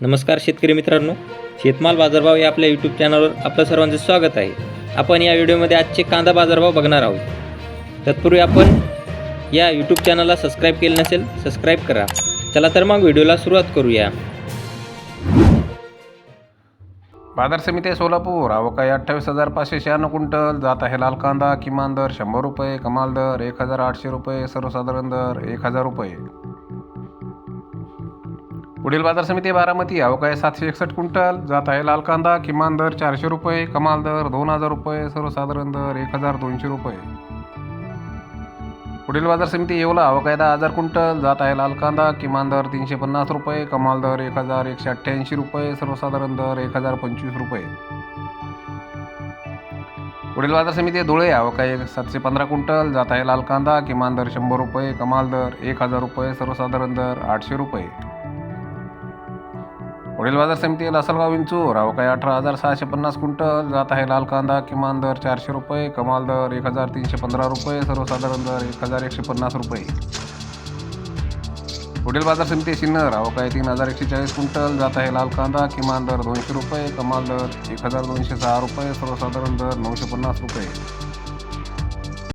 नमस्कार शेतकरी मित्रांनो. शेतमाल बाजारभाव या आपल्या यूट्यूब चॅनलवर आपलं सर्वांचं स्वागत आहे. आपण या व्हिडिओमध्ये आजचे कांदा बाजारभाव बघणार आहोत. तत्पूर्वी आपण या यूट्यूब चॅनलला सबस्क्राईब केलं नसेल सबस्क्राईब करा. चला तर मग व्हिडिओला सुरुवात करूया. बाजार समिती सोलापूर अवकाळी अठ्ठावीस हजार पाचशे शहाण्णव क्विंटल. जात आहे लाल कांदा किमान दर शंभर रुपये कमाल दर एक हजार आठशे रुपये सर्वसाधारण दर एक हजार रुपये. पुढील बाजार समिती बारामती अवकाय सातशे एकसष्ट क्विंटल जात आहे लाल कांदा किमान दर चारशे रुपये कमाल दर दोन हजार रुपये सर्वसाधारण दर एक हजार दोनशे रुपये. पुढील बाजार समिती येवला अवकाय दहा हजार क्विंटल जात आहे लाल कांदा किमान दर तीनशे पन्नास रुपये कमाल दर एक हजार एकशे अठ्ठ्याऐंशी रुपये सर्वसाधारण दर एक हजार पंचवीस रुपये. पुढील बाजार समिती धुळे अवकाय सातशे पंधरा क्विंटल जात आहे लाल कांदा किमान दर शंभर रुपये कमाल दर एक हजार रुपये सर्वसाधारण दर आठशे रुपये. पुढील बाजार समिती लासलगाव विंचूर अवकाळी अठरा हजार सहाशे पन्नास क्विंटल. जात आहे लाल कांदा. किमान दर चारशे रुपये. कमाल दर एक हजार तीनशे पंधरा रुपये. सर्वसाधारण दर एक हजार एकशे पन्नास रुपये. पुढील बाजार समिती सिन्नर. अवकाळी तीन हजार एकशे चाळीस क्विंटल. जात आहे लाल कांदा. किमान दर दोनशे रुपये. कमाल दर एक हजार दोनशे सहा रुपये. सर्वसाधारण दर नऊशे पन्नास रुपये.